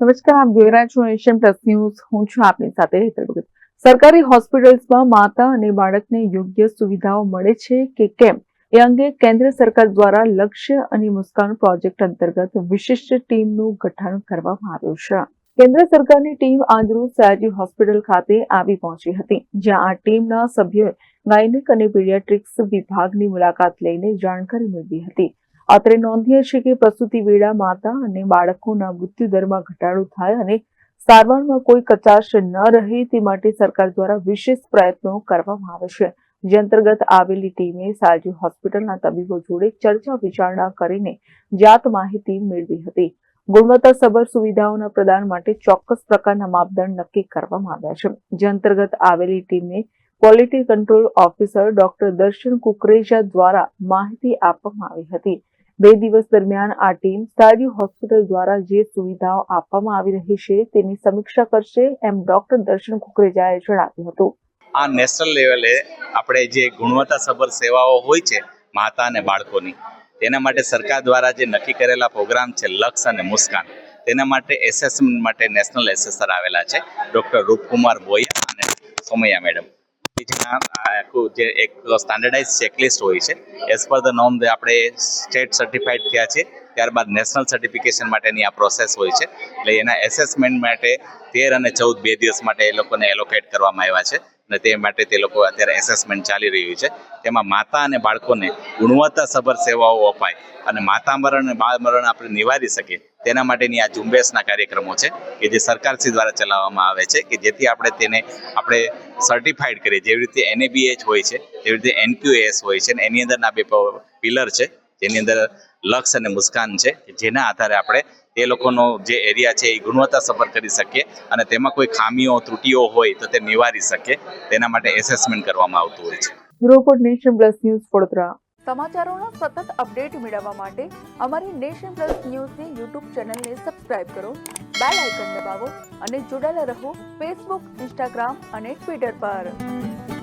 નમસ્કાર, આપ જોઈ રહ્યા છો એશિયન પ્લસ ન્યૂઝ. હું છું આપની સાથે હેતલ સરકારી હોસ્પિટલ્સમાં માતા અને બાળકને યોગ્ય સુવિધાઓ મળે છે કે કેમ? એ અંગે કેન્દ્ર સરકાર દ્વારા લક્ષ્ય અને મુસ્કાન પ્રોજેક્ટ અંતર્ગત વિશિષ્ટ ટીમનું ગઠન કરવામાં આવ્યું છે. કેન્દ્ર સરકારની ટીમ આંધ્રુ સયાજી હોસ્પિટલ ખાતે આવી પહોંચી હતી, જ્યાં આ ટીમના સભ્યોએ ગાયનિક અને પીડિયાટ્રિક્સ વિભાગની મુલાકાત લઈને જાણકારી મેળવી હતી. અત્રે નોંધીએ છીએ કે પ્રસૂતિ વેળા માતા અને બાળકોના મૃત્યુદરમાં ઘટાડો થાય અને સારવારમાં કોઈ કચાશ ન રહે તે માટે સરકાર દ્વારા વિશેષ પ્રયત્નો કરવામાં આવે છે. જે અંતર્ગત આવેલી ટીમે સાજુ હોસ્પિટલના તબીબો જોડે ચર્ચા વિચારણા કરીને જાત માહિતી મેળવી હતી. ગુણવત્તાસભર સુવિધાઓના પ્રદાન માટે ચોક્કસ પ્રકારના માપદંડ નક્કી કરવામાં આવ્યા છે. જે અંતર્ગત આવેલી ટીમે ક્વોલિટી કંટ્રોલ ઓફિસર ડોક્ટર દર્શન કુકરેજા દ્વારા માહિતી આપવામાં આવી હતી. બે દિવસ દરમિયાન આ ટીમ સારી હોસ્પિટલ દ્વારા જે સુવિધાઓ આપવામાં આવી રહી છે તેની સમીક્ષા કરશે એમ ડોક્ટર દર્શન કુકરેજાએ જણાવ્યું હતું. આ નેશનલ લેવલે આપણે જે ગુણવત્તાસભર સેવાઓ હોય છે માતા અને બાળકોની, તેના માટે સરકાર દ્વારા જે નક્કી કરેલા પ્રોગ્રામ છે લક્ષ અને મુસ્કાન, તેના માટે એસેસમેન્ટ માટે નેશનલ એસેસર આવેલા છે ડૉક્ટર રૂપકુમાર બોયા અને સોમૈયા મેડમ. આખું જે એક સ્ટાન્ડર્ડાઇઝ ચેકલિસ્ટ હોય છે એઝ પર ધ નોર્મ આપણે સ્ટેટ સર્ટિફાઈડ થયા છે, ત્યારબાદ નેશનલ સર્ટિફિકેશન માટેની આ પ્રોસેસ હોય છે. એટલે એના એસેસમેન્ટ માટે તેર અને ચૌદ બે દિવસ માટે એ લોકોને એલોકેટ કરવામાં આવ્યા છે. અને તે માટે તે લોકો અત્યારે એસેસમેન્ટ ચાલી રહ્યું છે. તેમાં માતા અને બાળકોને ગુણવત્તાસભર સેવાઓ અપાય અને માતા મરણ અને બાળ મરણ આપણે નિવારી શકીએ. તેના માટેની આ ઝુંબેશના કાર્યક્રમો છે કે જે સરકારશ્રી દ્વારા ચલાવવામાં આવે છે કે જેથી આપણે તેને આપણે સર્ટિફાઈડ કરીએ. જેવી રીતે એનએબીએચ હોય છે, તેવી રીતે એનક્યુએસ હોય છે અને એની અંદરના બે પિલર છે. જેની અંદર લક્ષ અને મુસ્કાન છે જેના આધારે આપણે તે લોકોનો જે એરિયા છે એ ગુણવત્તા સફર કરી શકીએ અને તેમાં કોઈ ખામીઓ ત્રુટીઓ હોય તો તે નિવારી શકે. તેના માટે એસેસમેન્ટ કરવામાં આવતું હોય છે. Bureau Nation Plus news Vadodara. સમાચારોનો સતત અપડેટ મેળવવા માટે અમારી નેશન પ્લસ ન્યૂઝની યુટ્યુબ ચેનલને સબસ્ક્રાઇબ કરો બેલ આઇકન દબાવો અને જોડાયેલા રહો ફેસબુક ઇન્સ્ટાગ્રામ અને ટ્વિટર પર.